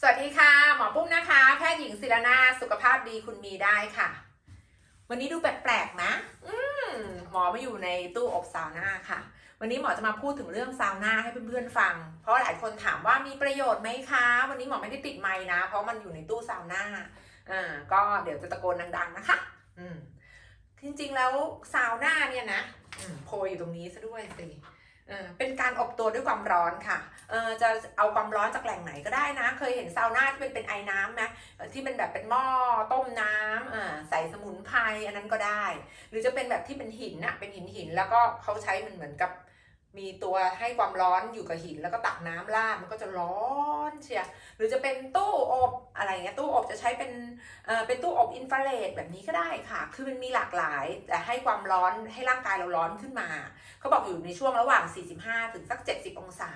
สวัสดีค่ะ หมอปุ้มนะคะ แพทย์หญิงศิรนาสุขภาพดีคุณมีได้ค่ะ วันนี้ดูแปลกๆนะ อืมหมอมาอยู่ในตู้อบซาวน่าค่ะ วันนี้หมอจะมาพูดถึงเรื่องซาวน่าให้เพื่อนๆฟัง เพราะหลายคนถามว่ามีประโยชน์ไหมคะ วันนี้หมอไม่ได้ติดไมค์นะ เพราะมันอยู่ในตู้ซาวน่าอ่าก็เดี๋ยวจะตะโกนดัง ๆนะคะ อืมจริงๆแล้วซาวน่าเนี่ยนะโพยอยู่ตรงนี้ซะด้วยสิ เป็นการอบตัวด้วยความร้อนค่ะเออจะเอาความร้อนจากแหล่งไหนก็ได้นะ เคยเห็นซาวน่าที่เป็นเป็นไอ้น้ำไหมที่เป็นแบบเป็นหม้อต้มน้ำอ่าใส่สมุนไพรอันนั้นก็ได้ หรือจะเป็นแบบที่เป็นหินอะเป็นหินหินแล้วก็เขาใช้มันเหมือนกับมีตัวให้ความร้อนอยู่กับหินแล้วก็ตักน้ำราดมันก็จะร้อนเชียหรือจะเป็นตู้อบ อะไรเงี้ยตู้อบจะใช้เป็นเอ่อเป็นตู้อบอินฟราเรดแบบนี้ก็ได้ค่ะ คือมันมีหลากหลาย แต่ให้ความร้อนให้ร่างกายเราร้อนขึ้นมาเขาบอกอยู่ในช่วงระหว่าง 45 ถึงสัก 70 องศา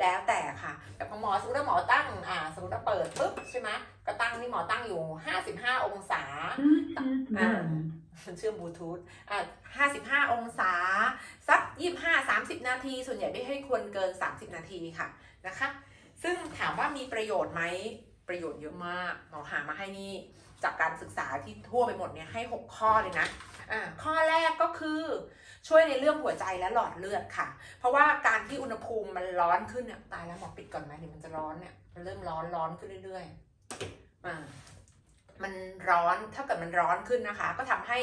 แล้วแต่ค่ะ แต่พอหมอสมมติว่าหมอตั้งอ่าสมมติว่าเปิดปุ๊บใช่ไหมก็ตั้งนี่หมอตั้งอยู่ 55 องศาอ่ามันเชื่อมบลูทูธอ่า55 องศา สัก 25 30 นาที ส่วนใหญ่ไม่ให้ควรเกิน 30 นาทีค่ะนะคะ ซึ่งถามว่ามีประโยชน์ไหม ประโยชน์เยอะมากหมอหามาให้นี่จากการศึกษาที่ทั่วไปหมดเนี่ยให้ 6 ข้อเลยนะอ่าข้อแรกก็คือช่วยในเรื่องหัวใจและหลอดเลือดค่ะ เพราะว่าการที่อุณหภูมิมันร้อนขึ้นเนี่ยตายแล้วหมอปิดก่อนไหมเดี๋ยวมันจะร้อนเนี่ยมันเริ่มร้อนร้อนขึ้นเรื่อยๆอ่ามันร้อนถ้าเกิดมันร้อนขึ้นนะคะ ก็ทำให้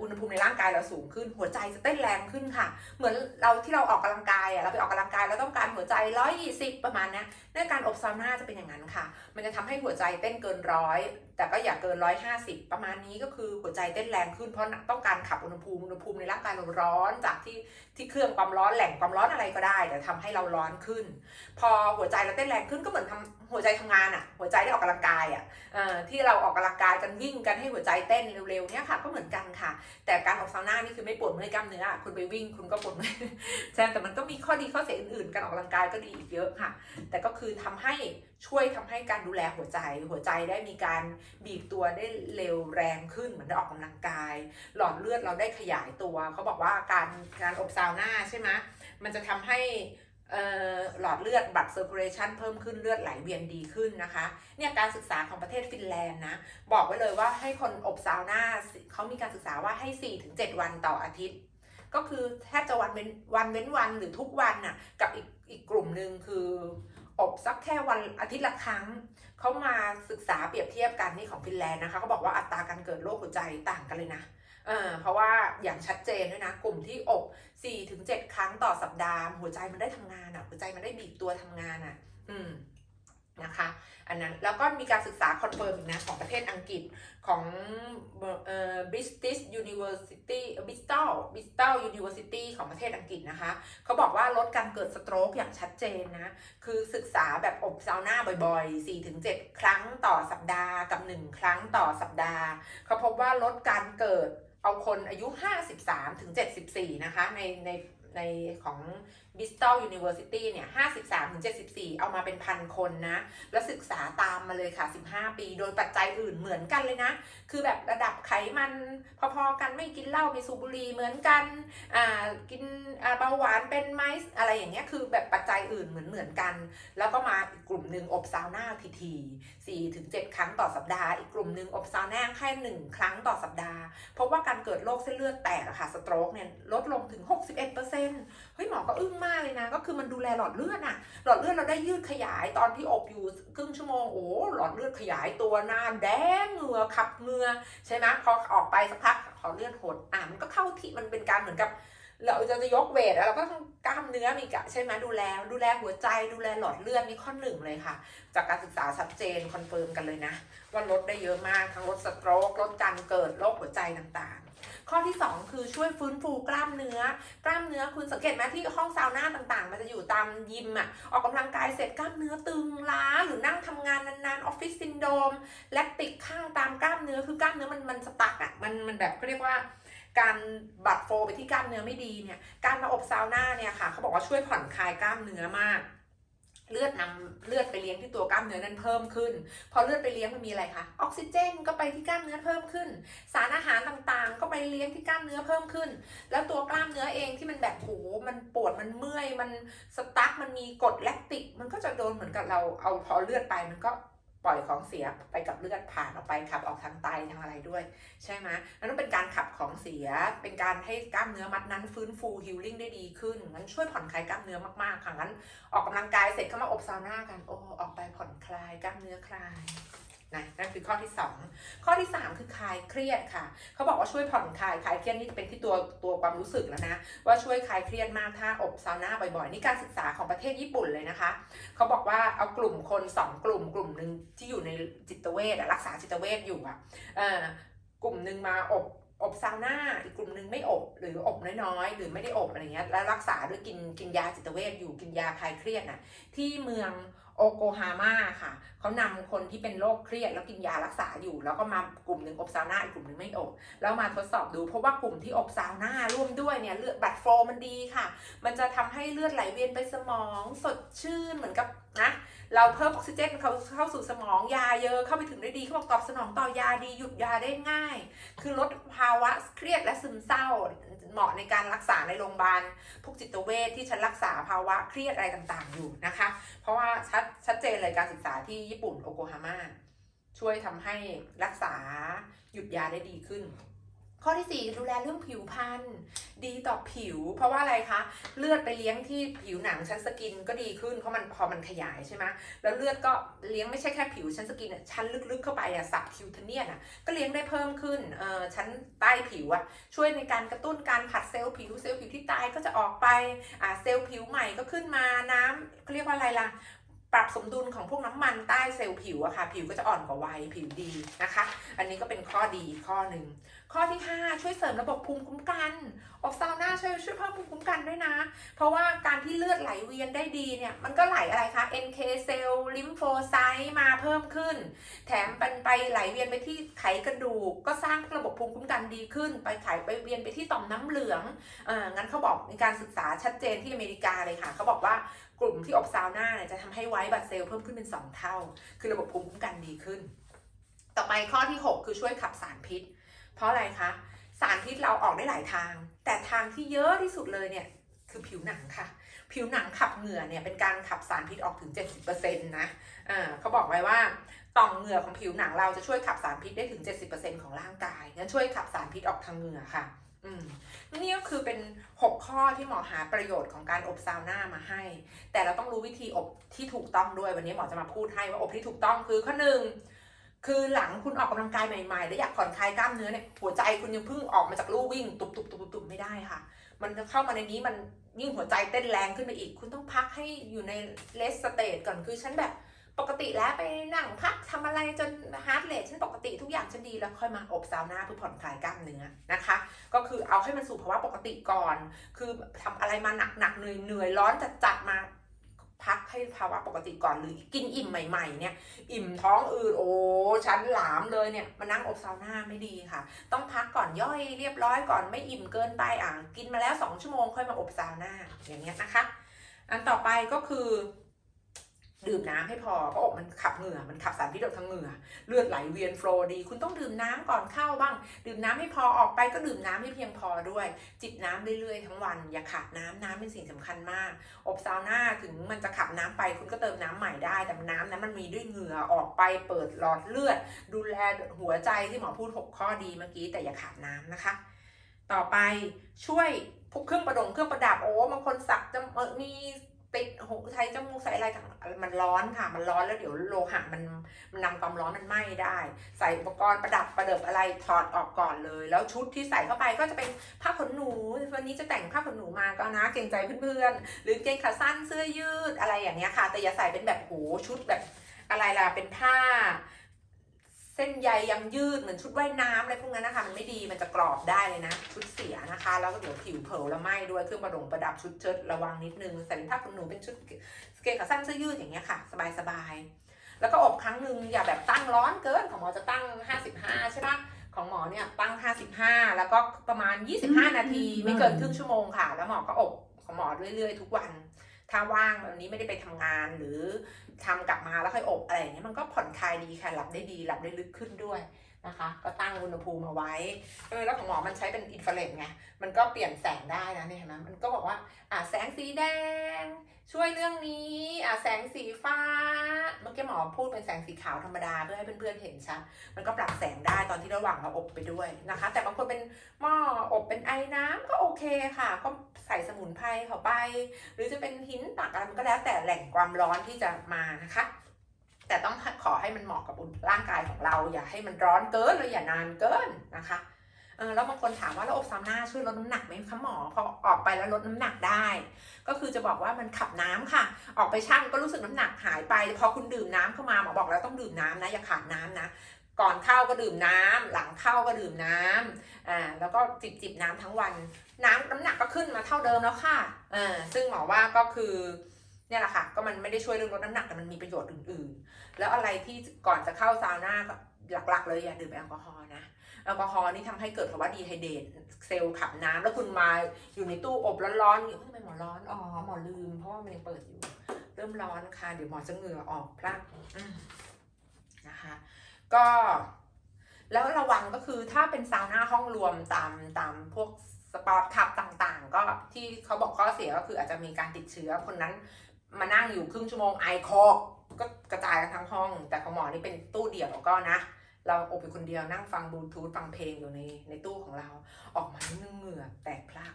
อุณหภูมิในร่างกายเราสูงขึ้น หัวใจจะเต้นแรงขึ้นค่ะ เหมือนเราที่เราออกกำลังกายอะเราไปออกกำลังกายเราต้องการหัวใจ120ประมาณนี้ในการอบซาวน่าจะเป็นอย่างนั้นค่ะ มันจะทำให้หัวใจเต้นเกินร้อย แต่ก็อย่าเกิน 150 ประมาณนี้ก็คือหัวใจเต้นแรงขึ้นเพราะต้องการขับอุณหภูมิอุณหภูมิในร่างกายเราร้อนจากที่ที่เครื่องความร้อนแหล่งความร้อนอะไรก็ได้ แต่ทำให้เราร้อนขึ้น พอหัวใจเราเต้นแรงขึ้นก็เหมือนทำหัวใจทำงานอะ หัวใจได้ออกกำลังกายอะเอ่อที่เราออกกำลังกายกันวิ่งกันให้หัวใจเต้นเร็วๆเนี่ยค่ะ ก็เหมือนกันค่ะ แต่การออกซาวน่านี่คือไม่ปวดเมื่อยกล้ามเนื้อคุณไปวิ่งคุณก็ปวดใช่แต่มันก็มีข้อดีข้อเสียอื่นๆการออกกำลังกายก็ดีอีกเยอะค่ะ แต่ก็คือทำให้ ช่วยทำให้การดูแลหัวใจ หัวใจได้มีการบีบตัวได้เร็วแรงขึ้นเหมือนได้ออกกำลังกาย หลอดเลือดเราได้ขยายตัว เขาบอกว่าการการอบซาวน่าใช่ไหมมันจะทำให้อ่อหลอดเลือดบัตเซอร์คูลเลชันเพิ่มขึ้นเลือดไหลเวียนดีขึ้นนะคะ เนี่ยการศึกษาของประเทศฟินแลนด์นะ บอกไว้เลยว่าให้คนอบซาวน่าเขามีการศึกษาว่าให้ 4-7 วันต่ออาทิตย์ ก็คือแทบจะวันเว้นวันเว้นวันหรือทุกวันน่ะกับอีกอีกกลุ่มหนึ่งคือ สักแค่วันอาทิตย์ละครั้ง เขามาศึกษาเปรียบเทียบกันนี่ของฟินแลนด์นะคะเขาบอกว่าอัตราการเกิดโรคหัวใจต่างกันเลยนะเออเพราะว่าอย่างชัดเจนด้วยนะ กลุ่มที่อบ4-7 ครั้งต่อสัปดาห์ หัวใจมันได้ทำงานอะ หัวใจมันได้บีบตัวทำงานอะ อืม นะคะอันนั้นแล้วก็มีการศึกษาคอนเฟิร์มนะของประเทศอังกฤษของเอ่อ British University Bristol Bristol University ของประเทศอังกฤษนะคะเขาบอกว่าลดการเกิดสโตรกอย่างชัดเจนนะคือศึกษาแบบอบซาวน่าบ่อยๆ 4-7 ครั้งต่อสัปดาห์กับ 1 ครั้งต่อสัปดาห์เขาพบว่าลดการเกิดเอาคนอายุ 53ถึง74 นะคะในในในของ Bristol University เนี่ย53ถึง74เอามาเป็นพันคนนะ แล้วศึกษาตามมาเลยค่ะ15ปี โดยปัจจัยอื่นเหมือนกันเลยนะ คือแบบระดับไขมันพอๆกันไม่กินเหล้าไม่สูบบุหรี่เหมือนกันอ่ากินเบาหวานเป็นไหมอะไรอย่างเงี้ยคือแบบปัจจัยอื่นเหมือนเหมือนกัน แล้วก็มาอีกกลุ่มหนึ่งอบซาวน่าทีทีสี่ถึงเจ็ดครั้งต่อสัปดาห์อีกกลุ่มหนึ่งอบซาวน่าแค่หนึ่งครั้งต่อสัปดาห์ เพราะว่าการเกิดโรคเส้นเลือดแตกอะค่ะสโตรกเนี่ยลดลงถึง 61%เหมอก็อึ้งมากเลยนะ ก็คือมันดูแลหลอดเลือดอะหลอดเลือดเราได้ยืดขยายตอนที่อบอยู่ครึ่งชั่วโมงโอ้หลอดเลือดขยายตัวหน้าแดงเหงื่อขับเหงื่อใช่ไหมพอออกไปสักพักหลอดเลือดหดอะมันก็เข้าที่มันเป็นการเหมือนกับเราจะจะยกเวทแล้วเราก็ต้องกล้ามเนื้อมีกะใช่ไหมดูแล ดูแลหัวใจดูแลหลอดเลือดนี่ข้อหนึ่งเลยค่ะ จากการศึกษาชัดเจนคอนเฟิร์มกันเลยนะ ว่าลดได้เยอะมากทั้งลดสโตรกลดการเกิดโรคหัวใจต่างๆ ข้อที่ 2 คือช่วยฟื้นฟูกล้ามเนื้อ กล้ามเนื้อคุณสังเกตไหมที่ห้องซาวน่าต่างๆ มันจะอยู่ตามยิมอะออกกำลังกายเสร็จกล้ามเนื้อตึงล้าหรือนั่งทำงานนานๆออฟฟิศซินโดมแลคติกข้างตามกล้ามเนื้อคือกล้ามเนื้อมันมันสตั๊กอะมันมันแบบเขาเรียกว่าการบัดโฟไปที่กล้ามเนื้อไม่ดีเนี่ยการมาอบซาวน่าเนี่ยค่ะเขาบอกว่าช่วยผ่อนคลายกล้ามเนื้อมาก เลือดนำเลือดไปเลี้ยงที่ตัวกล้ามเนื้อนั้นเพิ่มขึ้น พอเลือดไปเลี้ยงมันมีอะไรคะออกซิเจนก็ไปที่กล้ามเนื้อเพิ่มขึ้น สารอาหารต่างๆ ก็ไปเลี้ยงที่กล้ามเนื้อเพิ่มขึ้น แล้วตัวกล้ามเนื้อเองที่มันแบบโหมันปวดมันเมื่อยมันสตั๊กมันมีกรดแลคติก มันก็จะโดนเหมือนกับเราเอาพอเลือดไปมันก็ ปล่อยของเสียไปกับเลือดผ่านออกไปขับออกทางไตทางอะไรด้วย ใช่ไหมนั่นเป็นการขับของเสีย เป็นการให้กล้ามเนื้อมัดนั้นฟื้นฟูฮิลลิ่งได้ดีขึ้นงั้นช่วยผ่อนคลายกล้ามเนื้อมากๆค่ะงั้นออกกำลังกายเสร็จก็มาอบซาวน่ากันโอ้ออกไปผ่อนคลายกล้ามเนื้อคลาย นะนั่นคือข้อที่ 2 ข้อที่ 3 คือคลายเครียดค่ะ เขาบอกว่าช่วยผ่อนคลายคลายเครียดนี่เป็นที่ตัวตัวความรู้สึกแล้วนะ ว่าช่วยคลายเครียดมากถ้าอบซาวน่าบ่อยๆ นี่การศึกษาของประเทศญี่ปุ่นเลยนะคะ เขาบอกว่าเอากลุ่มคน 2 กลุ่มกลุ่มหนึ่งที่อยู่ในจิตเวชรักษาจิตเวชอยู่อะเอ่อกลุ่มหนึ่งมาอบอบซาวน่าอีกกลุ่มหนึ่งไม่อบหรืออบน้อยๆ หรือไม่ได้อบอะไรเงี้ยแล้วรักษาด้วยกินกินยาจิตเวชอยู่กินยาคลายเครียดน่ะที่เมือง โอโกฮาม่าค่ะ เขานำคนที่เป็นโรคเครียดแล้วกินยารักษาอยู่ แล้วก็มากลุ่มหนึ่งอบซาวน่าอีกกลุ่มหนึ่งไม่อบ แล้วมาทดสอบดู เพราะว่ากลุ่มที่อบซาวน่าร่วมด้วยเนี่ยเลือดบัตรโฟมันดีค่ะ มันจะทำให้เลือดไหลเวียนไปสมองสดชื่นเหมือนกับนะ เราเพิ่มออกซิเจนเขาเข้าสู่สมองยาเยอะเข้าไปถึงได้ดีเขาบอกตอบสนองต่อยาดีหยุดยาได้ง่าย คือลดภาวะเครียดและซึมเศร้า เหมาะในการรักษาในโรงพยาบาลพวกจิตเวชที่ฉันรักษาภาวะเครียดอะไรต่างๆอยู่นะคะ เพราะว่าชัดชัดเจนเลยการศึกษาที่ญี่ปุ่นโอโกฮาม่าช่วยทำให้รักษาหยุดยาได้ดีขึ้น ข้อที่ 4 ดูแลเรื่องผิวพรรณดีต่อผิว เพราะว่าอะไรคะเลือดไปเลี้ยงที่ผิวหนังชั้นสกินก็ดีขึ้นเพราะมันพอมันขยายใช่ไหมแล้วเลือดก็เลี้ยงไม่ใช่แค่ผิวชั้นสกินอะชั้นลึกๆเข้าไปอะสับคิวเทเนียนอะก็เลี้ยงได้เพิ่มขึ้นเออชั้นใต้ผิวอะช่วยในการกระตุ้นการผัดเซลล์ผิวเซลล์ผิวที่ตายก็จะออกไปอ่าเซลล์ผิวใหม่ก็ขึ้นมาน้ำเขาเรียกว่าอะไรล่ะ ปรับสมดุลของพวกน้ำมันใต้เซลล์ผิวอะค่ะ ผิวก็จะอ่อนกว่าวัยผิวดีนะคะ อันนี้ก็เป็นข้อดีข้อหนึ่ง ข้อที่ 5 ช่วยเสริมระบบภูมิคุ้มกันออกซาวน่าช่วยช่วยเพิ่มภูมิคุ้มกันด้วยนะ เพราะว่าการที่เลือดไหลเวียนได้ดีเนี่ย มันก็ไหลอะไรคะ NK เซลล์ลิมโฟไซต์มาเพิ่มขึ้น แถมเป็นไปไหลเวียนไปที่ไขกระดูก ก็สร้างระบบภูมิคุ้มกันดีขึ้น ไปไขไปเวียนไปที่ต่อมน้ำเหลืองเอ่างั้นเขาบอกในการศึกษาชัดเจนที่อเมริกาเลยค่ะเขาบอกว่า กลุ่มที่อบซาวน่าเนี่ยจะทำให้ไวท์บัตเซลล์เพิ่มขึ้นเป็น 2 เท่า คือระบบภูมิคุ้มกันดีขึ้น ต่อไปข้อที่ 6 คือช่วยขับสารพิษ เพราะอะไรคะ สารพิษเราออกได้หลายทาง แต่ทางที่เยอะที่สุดเลยเนี่ยคือผิวหนังค่ะ ผิวหนังขับเหงื่อเนี่ยเป็นการขับสารพิษออกถึง 70%นะอ่าเขาบอกไว้ว่าต่อมเหงื่อของผิวหนังเราจะช่วยขับสารพิษได้ถึง 70%ของร่างกายงั้นช่วยขับสารพิษออกทางเหงื่อค่ะ นี่ก็คือเป็น 6 ข้อที่หมอหาประโยชน์ของการอบซาวน่ามาให้ แต่เราต้องรู้วิธีอบที่ถูกต้องด้วยวันนี้หมอจะมาพูดให้ว่าอบที่ถูกต้องคือข้อหนึ่งคือหลังคุณออกกำลังกายใหม่ๆ แล้วอยากผ่อนคลายกล้ามเนื้อเนี่ยหัวใจคุณยังเพิ่งออกมาจากลู่วิ่งตุบตุบตุบตุบไม่ได้ค่ะ มันจะเข้ามาในนี้มันยิ่งหัวใจเต้นแรงขึ้นไปอีก คุณต้องพักให้อยู่ในเลสสเตจก่อนคือฉันแบบ ปกติแล้วไปนั่งพักทำอะไรจนฮาร์ดเรทฉันปกติทุกอย่างฉันดีแล้วค่อยมาอบซาวน่าเพื่อผ่อนคลายกล้ามเนื้อนะคะ ก็คือเอาให้มันสู่ภาวะปกติก่อน คือทำอะไรมาหนักหนักเหนื่อยเหนื่อยร้อนจัดจัดมาพักให้ภาวะปกติก่อนหรือกินอิ่มใหม่ๆเนี่ย อิ่มท้องอืดโอ้ชั้นหลามเลยเนี่ยมานั่งอบซาวน่าไม่ดีค่ะ ต้องพักก่อนย่อยเรียบร้อยก่อนไม่อิ่มเกินไปอะกินมาแล้ว 2 ชั่วโมงค่อยมาอบซาวน่าอย่างเงี้ยนะคะ อันต่อไปก็คือ ดื่มน้ำให้พอเพราะอบมันขับเหงื่อมันขับสารพิษออกทางเหงื่อ เลือดไหลเวียนโฟลว์ดี คุณต้องดื่มน้ำก่อนเข้าบ้าง ดื่มน้ำให้พอออกไปก็ดื่มน้ำให้เพียงพอด้วย จิบน้ำเรื่อยๆทั้งวันอย่าขาดน้ำน้ำเป็นสิ่งสำคัญมาก อบซาวน่าถึงมันจะขับน้ำไป คุณก็เติมน้ำใหม่ได้แต่น้ำนั้นมันมีด้วยเหงื่อออกไปเปิดหลอดเลือด ดูแลหัวใจที่หมอพูด 6 ข้อดีเมื่อกี้แต่อย่าขาดน้ำนะคะ ต่อไปช่วยพวกเครื่องประดงเครื่องประดับโอ้บางคนสักจะมี ติดหูใช้จมูกใส่อะไรต่างมันร้อนค่ะ มันร้อนแล้วเดี๋ยวโลหะมันมันนำความร้อนมันไหม้ได้ ใส่อุปกรณ์ประดับประเดิบอะไรถอดออกก่อนเลย แล้วชุดที่ใส่เข้าไปก็จะเป็นผ้าขนหนู วันนี้จะแต่งผ้าขนหนูมาก็นะเกรงใจเพื่อนๆ หรือเกงขาสั้นเสื้อยืดอะไรอย่างเงี้ยค่ะ แต่อย่าใส่เป็นแบบโหชุดแบบอะไรล่ะเป็นผ้า เส้นใยยังยืดเหมือนชุดว่ายน้ำอะไรพวกนั้นนะคะ มันไม่ดีมันจะกรอบได้เลยนะ ชุดเสียนะคะ แล้วก็เดี๋ยวผิวเผลอแล้วไหม้ด้วยเครื่องประดงประดับชุดเชิ้ตระวังนิดนึงใส่เป็นผ้าขนหนูเป็นชุดสเกตขาสั้นเสื้อยืดอย่างเงี้ยค่ะ สบายสบายๆแล้วก็อบครั้งหนึ่งอย่าแบบตั้งร้อนเกินของหมอจะตั้ง 55 ใช่ปะของหมอเนี่ยตั้ง 55 แล้วก็ประมาณ 25 นาที ไม่เกินครึ่งชั่วโมงค่ะ แล้วหมอก็อบของหมอเรื่อยๆ ทุกวัน ถ้าว่างวันนี้ไม่ได้ไปทำงานหรือทำกลับมาแล้วค่อยอบอะไรอย่างเงี้ยมันก็ผ่อนคลายดีค่ะหลับได้ดีหลับได้ลึกขึ้นด้วย นะคะ ก็ตั้งอุณหภูมิมาไว้เออแล้วของหมอมันใช้เป็นอินฟราเรดไง มันก็เปลี่ยนแสงได้นะเนี่ยเห็นไหมมันก็บอกว่าอ่าแสงสีแดง ช่วยเรื่องนี้อ่าแสงสีฟ้า เมื่อกี้หมอพูดเป็นแสงสีขาวธรรมดาเพื่อให้เพื่อนๆเห็นชัด มันก็ปรับแสงได้ตอนที่ระหว่างเราอบไปด้วยนะคะ แต่บางคนเป็นหม้ออบเป็นไอ้น้ำก็โอเคค่ะ ก็ใส่สมุนไพรเข้าไป หรือจะเป็นหินตักอะไรมันก็แล้วแต่แหล่งความร้อนที่จะมานะคะ แต่ต้องขอให้มันเหมาะกับร่างกายของเรา อย่าให้มันร้อนเกินหรืออย่านานเกินนะคะเออแล้วบางคนถามว่าแล้วอบซาวน่าช่วยลดน้ำหนักไหมคะหมอพอออกไปแล้วลดน้ำหนักได้ ก็คือจะบอกว่ามันขับน้ำค่ะ ออกไปชั่งก็รู้สึกน้ำหนักหายไป พอคุณดื่มน้ำเข้ามาหมอบอกแล้วต้องดื่มน้ำนะอย่าขาดน้ำนะก่อนเข้าก็ดื่มน้ำหลังเข้าก็ดื่มน้ำอ่าแล้วก็จิบจิบน้ำทั้งวัน น้ำน้ำหนักก็ขึ้นมาเท่าเดิมแล้วค่ะอ่าซึ่งหมอว่าก็คือ เนี่ยแหละค่ะ ก็มันไม่ได้ช่วยเรื่องลดน้ำหนักแต่มันมีประโยชน์อื่นๆ แล้วอะไรที่ก่อนจะเข้าซาวน่าหลักๆ เลยอย่าดื่มแอลกอฮอล์นะ แอลกอฮอล์นี่ทำให้เกิดภาวะดีไฮเดตเซลล์ขับน้ำแล้วคุณมาอยู่ในตู้อบร้อนๆอยู่ทำไมหมอร้อน อ๋อ หมอลืม เพราะว่ามันยังเปิดอยู่ เริ่มร้อนค่ะ เดี๋ยวหมอจะเหงื่อออกพลักนะคะ ก็แล้วระวังก็คือถ้าเป็นซาวน่าห้องรวมตามตามพวกสปอร์ตคลับต่างๆ ก็ที่เขาบอกข้อเสียก็คืออาจจะมีการติดเชื้อคนนั้น มานั่งอยู่ครึ่งชั่วโมงไอคอกก็กระจายกันทั้งห้อง แต่ของหมอนี่เป็นตู้เดี่ยวก็นะ เราอบอยู่คนเดียวนั่งฟังบลูทูธฟังเพลงอยู่ในในตู้ของเรา ออกมาเนี่เหงื่อแตกพลาก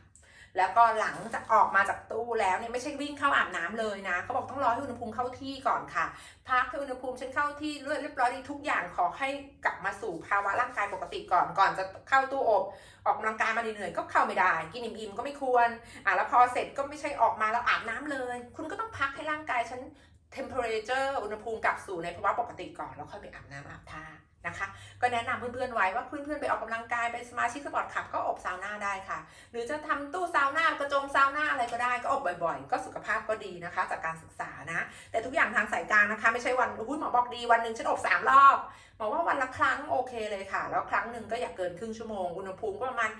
แล้วก็หลังจากออกมาจากตู้แล้วเนี่ยไม่ใช่วิ่งเข้าอาบน้ำเลยนะเขาบอกต้องรอให้อุณหภูมิเข้าที่ก่อนค่ะ พักให้อุณหภูมิฉันเข้าที่เรียบร้อยดีทุกอย่างขอให้กลับมาสู่ภาวะร่างกายปกติก่อนก่อนจะเข้าตู้อบออกกำลังกายมาเหนื่อยก็เข้าไม่ได้ กินอิ่มๆก็ไม่ควรอะแล้วพอเสร็จก็ไม่ใช่ออกมาแล้วอาบน้ำเลย คุณก็ต้องพักให้ร่างกายฉัน temperature อุณหภูมิกลับสู่ในภาวะปกติก่อนแล้วค่อยไปอาบน้ำอาบท่า นะคะ ก็แนะนำเพื่อนๆไว้ว่าเพื่อนๆไปออกกำลังกายเป็นสมาชิกสปอร์ตคลับก็อบซาวน่าได้ค่ะ หรือจะทำตู้ซาวน่ากระจงซาวน่าอะไรก็ได้ก็อบบ่อยๆ ก็สุขภาพก็ดีนะคะ จากการศึกษานะ แต่ทุกอย่างทางสายกลางนะคะ ไม่ใช่วันอุ้ยหมอบอกดีวันหนึ่งฉันอบสามรอบหมอว่าวันละครั้งโอเคเลยค่ะ แล้วครั้งหนึ่งก็อย่าเกินครึ่งชั่วโมงอุณหภูมิก็ประมาณ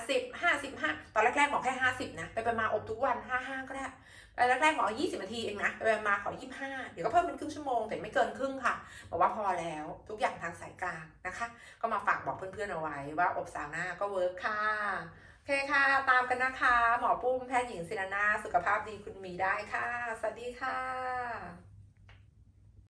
50 55ตอนแรกๆหมอแค่ 50นะไปไปมาอบทุกวัน 55 ก็ได้ไปแรกๆหมอ20นาทีเองนะไปไปมาขอ 25 เดี๋ยวก็เพิ่มเป็นครึ่งชั่วโมงแต่ไม่เกินครึ่งค่ะบอกว่าพอแล้วทุกอย่างทางสายกลางนะคะ ก็มาฝากบอกเพื่อนๆเอาไว้ว่าอบสาวหน้าก็เวิร์กค่ะโอเคค่ะ ตามกันนะคะ หมอปุ้มแพทย์หญิงศิรนาสุขภาพดีคุณมีได้ค่ะ สวัสดีค่ะ